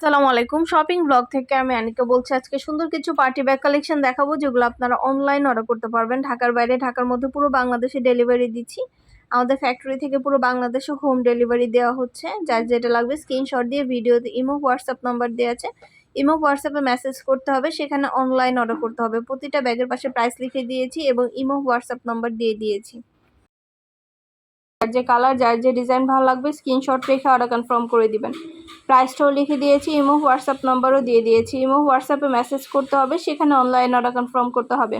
আসসালামু আলাইকুম। Shopping blog থেকে আমি আনিকা বলছি, আজকে সুন্দর কিছু পার্টি ব্যাগ কালেকশন দেখাবো, যেগুলো আপনারা অনলাইন অর্ডার করতে পারবেন। ঢাকার বাইরে, ঢাকার মধ্যে পুরো বাংলাদেশে ডেলিভারি দিচ্ছি। আমাদের ফ্যাক্টরি থেকে পুরো বাংলাদেশে হোম ডেলিভারি দেওয়া হচ্ছে। যার যেটা লাগবে স্ক্রিনশট দিয়ে ভিডিওতে ইমো হোয়াটসঅ্যাপ নাম্বার দেওয়া আছে। ইমো হোয়াটসঅ্যাপে মেসেজ করতে হবে, সেখানে অনলাইন অর্ডার করতে হবে। প্রতিটা ব্যাগের পাশে প্রাইস লিখে দিয়েছি এবং ইমো হোয়াটসঅ্যাপ নাম্বার দিয়ে দিয়েছি। যার যে কালার যার যে ডিজাইন ভালো লাগবে স্ক্রিনশট রেখে অর্ডার কনফার্ম করে দিবেন। প্রাইসটাও লিখে দিয়েছি, ইমো হোয়াটসঅ্যাপ নাম্বারও দিয়ে দিয়েছি। ইমো হোয়াটসঅ্যাপে মেসেজ করতে হবে, সেখানে অনলাইন অর্ডার কনফার্ম করতে হবে।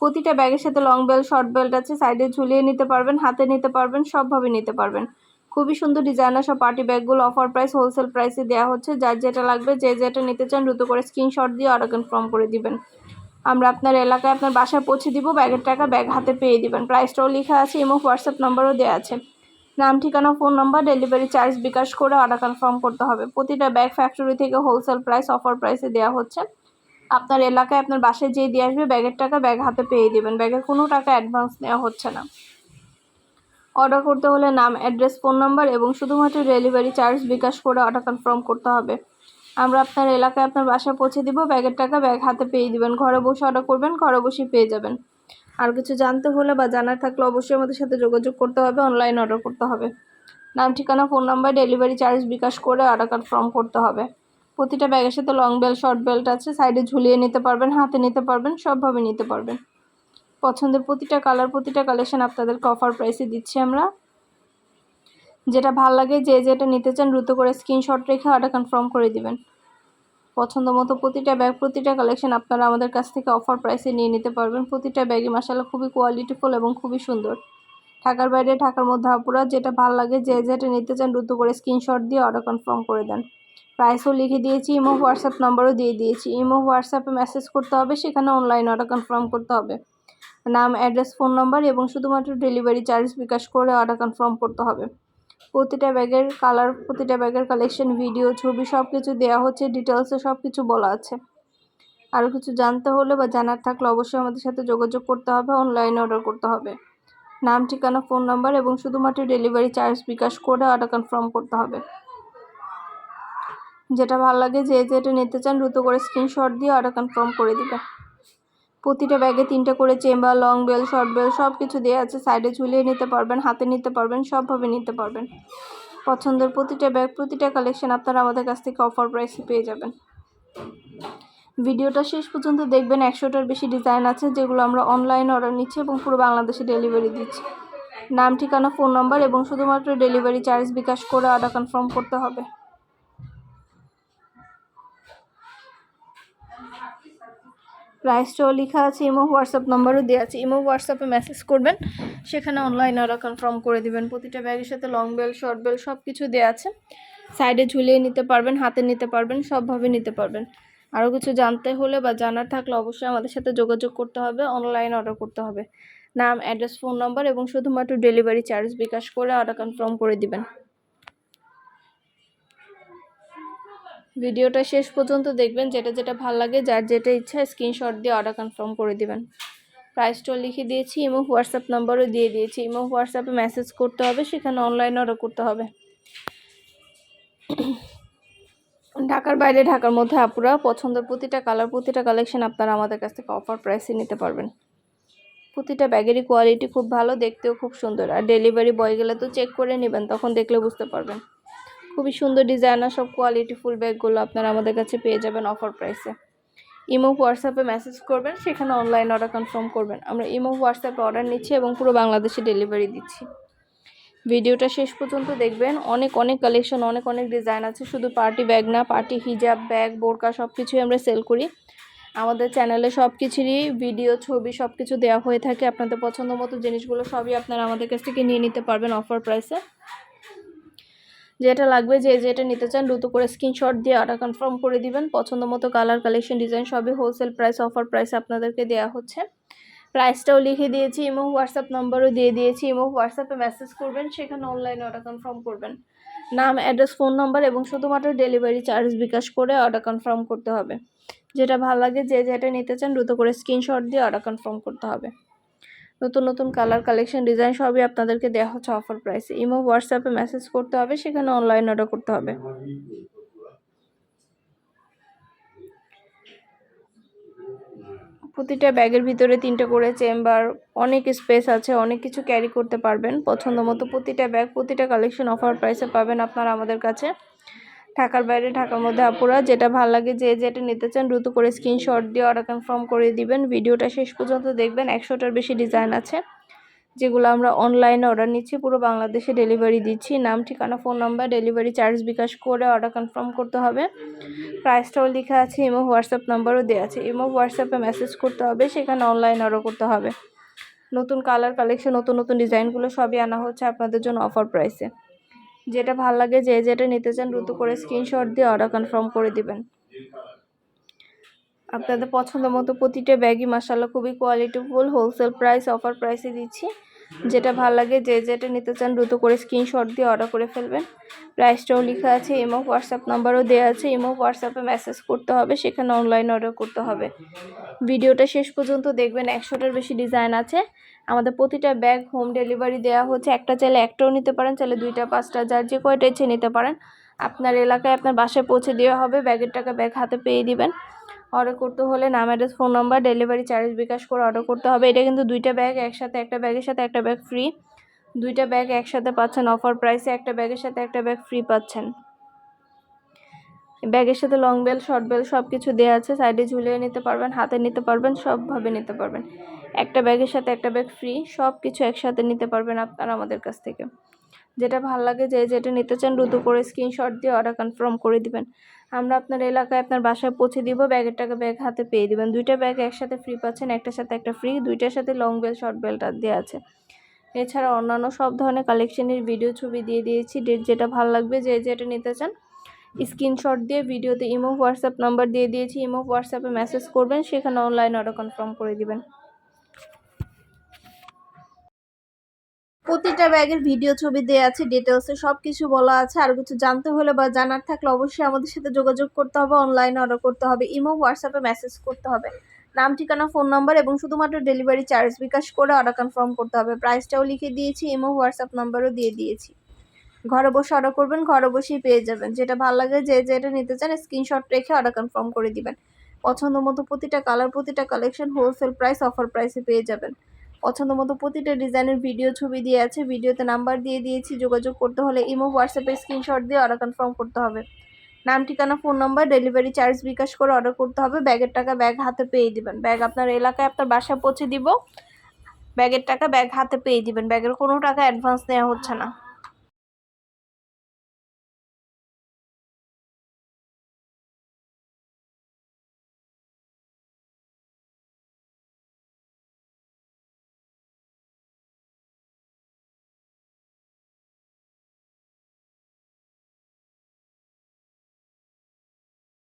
প্রতিটা ব্যাগের সাথে লং বেল্ট শর্ট বেল্ট আছে সাইডে ঝুলিয়ে নিতে পারবেন, হাতে নিতে পারবেন, সবভাবে নিতে পারবেন। খুবই সুন্দর ডিজাইনার সব পার্টি ব্যাগগুলো অফার প্রাইস হোলসেল প্রাইসে দেওয়া হচ্ছে। যার যেটা লাগবে, যে যেটা নিতে চান, দ্রুত করে স্ক্রিনশট দিয়ে অর্ডার কনফার্ম করে দিবেন। আমরা আপনার এলাকায় আপনার বাসায় পৌঁছে দিব, ব্যাগের টাকা ব্যাগ হাতে পেয়ে দিবেন। প্রাইসটাও লেখা আছে এবং হোয়াটসঅ্যাপ নাম্বারও দেওয়া আছে। নাম, ঠিকানা phone number delivery charge bKash করে অর্ডার কনফার্ম করতে হবে। প্রতিটা ব্যাগ ফ্যাক্টরি থেকে হোলসেল প্রাইস অফার প্রাইসে দেওয়া হচ্ছে। আপনার এলাকায় আপনার বাসায় যেয়ে দিয়ে আসবে, ব্যাগের টাকা ব্যাগ হাতে পেয়ে দিবেন। ব্যাগের কোনো টাকা অ্যাডভান্স নেওয়া হচ্ছে না। অর্ডার করতে হলে নাম অ্যাড্রেস ফোন নাম্বার এবং শুধুমাত্র ডেলিভারি চার্জ বিকাশ করে অর্ডার কনফার্ম করতে হবে। আমরা আপনার এলাকায় আপনার বাসায় পৌঁছে দিব, ব্যাগের টাকা ব্যাগ হাতে পেয়ে দিবেন। ঘরে বসে অর্ডার করবেন, ঘরে বসেই পেয়ে যাবেন। আর কিছু জানতে হলে বা জানার থাকলে অবশ্যই আমাদের সাথে যোগাযোগ করতে হবে অনলাইন অর্ডার করতে হবে। নাম, ঠিকানা phone number delivery charge bKash করে অর্ডার কনফার্ম করতে হবে। প্রতিটা ব্যাগের সাথে লং বেল্ট শর্ট বেল্ট আছে সাইডে ঝুলিয়ে নিতে পারবেন, হাতে নিতে পারবেন, সবভাবে নিতে পারবেন। পছন্দের প্রতিটা কালার প্রতিটা কালেকশন আপনাদেরকে অফার প্রাইসে দিচ্ছি আমরা। যেটা ভালো লাগে, যে যেটা নিতে চান দ্রুত করে স্ক্রিনশট রেখে অর্ডার কনফার্ম করে দিবেন। পছন্দ মতো প্রতিটা ব্যাগ প্রতিটা কালেকশন আপনারা আমাদের কাছ থেকে অফার প্রাইসে নিয়ে নিতে পারবেন। প্রতিটা ব্যাগই মাসাল্লাহ খুবই কোয়ালিটিফুল এবং খুবই সুন্দর। ঢাকার বাইরে, ঢাকার মধ্যে আপুরা যেটা ভালো লাগে, যে যেটা নিতে চান দ্রুত করে স্ক্রিনশট দিয়ে অর্ডার কনফার্ম করে দেন। প্রাইসও লিখে দিয়েছি, ইমো, হোয়াটসঅ্যাপ নাম্বারও দিয়ে দিয়েছি। ইমো, হোয়াটসঅ্যাপে মেসেজ করতে হবে, সেখানে অনলাইন অর্ডার কনফার্ম করতে হবে। নাম অ্যাড্রেস ফোন নাম্বার এবং শুধুমাত্র ডেলিভারি চার্জ বিকাশ করে অর্ডার কনফার্ম করতে হবে। প্রতিটা ব্যাগের কালার প্রতিটা ব্যাগের কালেকশন ভিডিও ছবি সব কিছু দেওয়া হচ্ছে ডিটেলসে সব কিছু বলা আছে। আরও কিছু জানতে হলে বা জানার থাকলে অবশ্যই আমাদের সাথে যোগাযোগ করতে হবে অনলাইনে অর্ডার করতে হবে। নাম, ঠিকানা ফোন নাম্বার এবং শুধুমাত্র ডেলিভারি চার্জ বিকাশ করে অর্ডার কনফার্ম করতে হবে। যেটা ভালো লাগে যে যেটা নিতে চান, দ্রুত করে স্ক্রিনশট দিয়ে অর্ডার কনফার্ম করে দিবে প্রতিটা ব্যাগে তিনটে করে chamber long belt short belt সব কিছু দেওয়া আছে। সাইডে ঝুলিয়ে নিতে পারবেন, হাতে নিতে পারবেন, সবভাবে নিতে পারবেন। পছন্দের প্রতিটা ব্যাগ, প্রতিটা কালেকশন আপনারা আমাদের কাছ থেকে অফার প্রাইসে পেয়ে যাবেন। ভিডিওটা শেষ পর্যন্ত দেখবেন, একশোটার বেশি ডিজাইন আছে যেগুলো আমরা অনলাইন অর্ডার নিচ্ছি এবং পুরো বাংলাদেশে ডেলিভারি দিচ্ছি। নাম, ঠিকানা ফোন নম্বর এবং শুধুমাত্র ডেলিভারি চার্জ বিকাশ করে অর্ডার কনফার্ম করতে হবে। প্রাইসটাও লেখা আছে, ইমো হোয়াটসঅ্যাপ নাম্বারও দেওয়া আছে। ইমো হোয়াটসঅ্যাপে মেসেজ করবেন, সেখানে অনলাইন অর্ডার কনফার্ম করে দিবেন। প্রতিটা ব্যাগের সাথে লং বেল শর্ট বেল সব কিছু দেওয়া আছে। সাইডে ঝুলিয়ে নিতে পারবেন, হাতে নিতে পারবেন, সবভাবে নিতে পারবেন। আরও কিছু জানতে হলে বা জানার থাকলে অবশ্যই আমাদের সাথে যোগাযোগ করতে হবে অনলাইন অর্ডার করতে হবে। নাম অ্যাড্রেস ফোন নম্বর এবং শুধুমাত্র ডেলিভারি চার্জ বিকাশ করে অর্ডার কনফার্ম করে দিবেন। ভিডিওটা শেষ পর্যন্ত দেখবেন, যেটা যেটা ভালো লাগে, যার যেটা ইচ্ছা স্ক্রিনশট দিয়ে অর্ডার কনফার্ম করে দিবেন। প্রাইসটাও লিখে দিয়েছি, ইমো হোয়াটসঅ্যাপ নাম্বারও দিয়ে দিয়েছি। ইমো হোয়াটসঅ্যাপে মেসেজ করতে হবে, সেখানে অনলাইন অর্ডার করতে হবে। ঢাকার বাইরে, ঢাকার মধ্যে আপুরা পছন্দের প্রতিটা কালার প্রতিটা কালেকশন আপনারা আমাদের কাছ থেকে অফার প্রাইসে নিতে পারবেন। প্রতিটা ব্যাগেরই কোয়ালিটি খুব ভালো, দেখতেও খুব সুন্দর। আর ডেলিভারি বয় গেলে তো চেক করে নেবেন, তখন দেখলে বুঝতে পারবেন। খুবই সুন্দর ডিজাইনার সব কোয়ালিটি ফুল ব্যাগগুলো আপনারা আমাদের কাছে পেয়ে যাবেন অফার প্রাইসে ইমো হোয়াটসঅ্যাপে মেসেজ করবেন, সেখানে অনলাইন অর্ডার কনফার্ম করবেন। আমরা ইমো হোয়াটসঅ্যাপে অর্ডার নিচ্ছি এবং পুরো বাংলাদেশে ডেলিভারি দিচ্ছি। ভিডিওটা শেষ পর্যন্ত দেখবেন। অনেক অনেক কালেকশন অনেক অনেক ডিজাইন আছে। শুধু পার্টি ব্যাগ না পার্টি হিজাব ব্যাগ বোরকা সব কিছুই আমরা সেল করি। আমাদের চ্যানেলে সব কিছুরই ভিডিও ছবি সব কিছু দেওয়া হয়ে থাকে। আপনাদের পছন্দ মতো জিনিসগুলো সবই আপনারা আমাদের কাছ থেকে নিয়ে নিতে পারবেন অফার প্রাইসে যেটা লাগবে যে যেটা নিতে চান দ্রুত করে স্ক্রিনশট দিয়ে অর্ডার কনফার্ম করে দিবেন। পছন্দ মতো কালার কালেকশন ডিজাইন সবই হোলসেল প্রাইস অফার প্রাইস আপনাদেরকে দেওয়া হচ্ছে। প্রাইসটাও লিখে দিয়েছি, ইমো হোয়াটসঅ্যাপ নাম্বারও দিয়ে দিয়েছি। ইমো হোয়াটসঅ্যাপে মেসেজ করবেন, সেখানে অনলাইনে অর্ডার কনফার্ম করবেন। নাম অ্যাড্রেস ফোন নাম্বার এবং শুধুমাত্র ডেলিভারি চার্জ বিকাশ করে অর্ডার কনফার্ম করতে হবে। যেটা ভালো লাগে, যে যেটা নিতে চান দ্রুত করে স্ক্রিনশট দিয়ে অর্ডার কনফার্ম করতে হবে। নতুন নতুন কালার কালেকশন ডিজাইন সবই আপনাদেরকে দেওয়া হচ্ছে অফার প্রাইসে ইমো হোয়াটসঅ্যাপে মেসেজ করতে হবে, সেখানে অনলাইন অর্ডার করতে হবে। প্রতিটা ব্যাগের ভিতরে তিনটা করে চেম্বার অনেক স্পেস আছে, অনেক কিছু ক্যারি করতে পারবেন। পছন্দ মতো প্রতিটা ব্যাগ প্রতিটা কালেকশন অফার প্রাইসে পাবেন আপনারা আমাদের কাছে। ঢাকার বাইরে, ঢাকার মধ্যে আপুরা যেটা ভালো লাগে যে যেটা নিতে চান দ্রুত করে স্ক্রিনশট দিয়ে অর্ডার কনফার্ম করে দিবেন। ভিডিওটা শেষ পর্যন্ত দেখবেন, একশোটার বেশি ডিজাইন আছে, যেগুলো আমরা অনলাইনে অর্ডার নিচ্ছি, পুরো বাংলাদেশে ডেলিভারি দিচ্ছি। নাম, ঠিকানা phone number delivery charge bKash করে অর্ডার কনফার্ম করতে হবে। প্রাইসটাও লেখা আছে ইমো হোয়াটসঅ্যাপ নাম্বারও দেওয়া আছে। ইমো হোয়াটসঅ্যাপে মেসেজ করতে হবে, সেখানে অনলাইন অর্ডার করতে হবে। নতুন কালার কালেকশন নতুন নতুন ডিজাইনগুলো সবই আনা হচ্ছে আপনাদের জন্য অফার প্রাইসে যেটা ভালো লাগে যে যেটা নিতে চান দ্রুত করে স্ক্রিনশট দিয়ে অর্ডার কনফার্ম করে দিবেন। আপনাদের পছন্দ মতো প্রতিটা ব্যাগই মাসাল্লাহ খুবই কোয়ালিটিফুল হোলসেল প্রাইস অফার প্রাইসে দিচ্ছি। যেটা ভালো লাগে, যে যেটা নিতে চান দ্রুত করে স্ক্রিনশট দিয়ে অর্ডার করে ফেলবেন। প্রাইসটাও লেখা আছে ইমো হোয়াটসঅ্যাপ নাম্বারও দেওয়া আছে ইমো হোয়াটসঅ্যাপে মেসেজ করতে হবে, সেখানে অনলাইন অর্ডার করতে হবে। ভিডিওটা শেষ পর্যন্ত দেখবেন, একশোটার বেশি ডিজাইন আছে। আমাদের প্রতিটা ব্যাগ হোম ডেলিভারি দেওয়া হচ্ছে, একটা চাইলে একটাও নিতে পারেন, চাইলে দুইটা, পাঁচটা, যার যে কয়টা ইচ্ছে নিতে পারেন। আপনার এলাকায় আপনার বাসায় পৌঁছে দেওয়া হবে ব্যাগের টাকা ব্যাগ হাতে পেয়ে দিবেন। অর্ডার করতে হলে নাম, address, phone number, delivery charge bKash করে অর্ডার করতে হবে। এটা কিন্তু দুইটা ব্যাগ একসাথে, একটা ব্যাগের সাথে, একটা ব্যাগ ফ্রি। দুইটা ব্যাগ একসাথে পাচ্ছেন অফার প্রাইসে, একটা ব্যাগের সাথে, একটা ব্যাগ ফ্রি পাচ্ছেন। ব্যাগের সাথে লং বেল, শর্ট বেল সব কিছু দেওয়া আছে। সাইডে ঝুলিয়ে নিতে পারবেন, হাতে নিতে পারবেন, সবভাবে নিতে পারবেন। একটা ব্যাগের সাথে, একটা ব্যাগ ফ্রি সব কিছু একসাথে নিতে পারবেন আপনারা আমাদের কাছ থেকে। যেটা ভালো লাগে যে, যেটা নিতে চান দ্রুত করে স্ক্রিনশট দিয়ে অর্ডার কনফার্ম করে দিবেন। আমরা আপনার এলাকায় আপনার বাসায় পৌঁছে দিব ব্যাগের টাকা ব্যাগ হাতে পেয়ে দিবেন। দুইটা ব্যাগ একসাথে ফ্রি পাচ্ছেন, একটার সাথে একটা ফ্রি দুইটার সাথে লং বেল শর্ট বেলটা দেওয়া আছে। এছাড়া অন্যান্য সব ধরনের কালেকশনের ভিডিও ছবি দিয়ে দিয়েছি। ডেট যেটা ভালো লাগবে, যে, যেটা নিতে চান স্ক্রিনশট দিয়ে ভিডিওতে ইমো, হোয়াটসঅ্যাপ নাম্বার দিয়ে দিয়েছি। ইমো, হোয়াটসঅ্যাপে মেসেজ করবেন, সেখানে অনলাইন অর্ডার কনফার্ম করে দিবেন। প্রতিটা ব্যাগের ভিডিও ছবি দেওয়া আছে ডিটেলসে সব কিছু বলা আছে। আর কিছু জানতে হলে বা জানার থাকলে অবশ্যই আমাদের সাথে যোগাযোগ করতে হবে অনলাইনে অর্ডার করতে হবে ইমো হোয়াটসঅ্যাপে মেসেজ করতে হবে। নাম, ঠিকানা ফোন নাম্বার এবং শুধুমাত্র ডেলিভারি চার্জ বিকাশ করে অর্ডার কনফার্ম করতে হবে। প্রাইসটাও লিখে দিয়েছি ইমো হোয়াটসঅ্যাপ নাম্বারও দিয়ে দিয়েছি। ঘরে বসে অর্ডার করবেন, ঘরে বসেই পেয়ে যাবেন। যেটা ভালো লাগে, যে যেটা নিতে চান স্ক্রিনশট রেখে অর্ডার কনফার্ম করে দিবেন। পছন্দ মতো প্রতিটা কালার প্রতিটা কালেকশন হোলসেল প্রাইস অফার প্রাইসে পেয়ে যাবেন। পছন্দ মতো প্রতিটা ডিজাইনের ভিডিও ছবি দিয়ে আছে। ভিডিওতে নাম্বার দিয়ে দিয়েছি, যোগাযোগ করতে হলে ইমো হোয়াটসঅ্যাপে স্ক্রিনশট দিয়ে অর্ডার কনফার্ম করতে হবে। নাম, ঠিকানা phone number delivery charge bKash করে অর্ডার করতে হবে। ব্যাগের টাকা ব্যাগ হাতে পেয়ে দিবেন। ব্যাগ আপনার এলাকায়, আপনার বাসায় পৌঁছে দিব। ব্যাগের টাকা ব্যাগ হাতে পেয়ে দিবেন। ব্যাগের কোনো টাকা অ্যাডভান্স নেওয়া হচ্ছে না।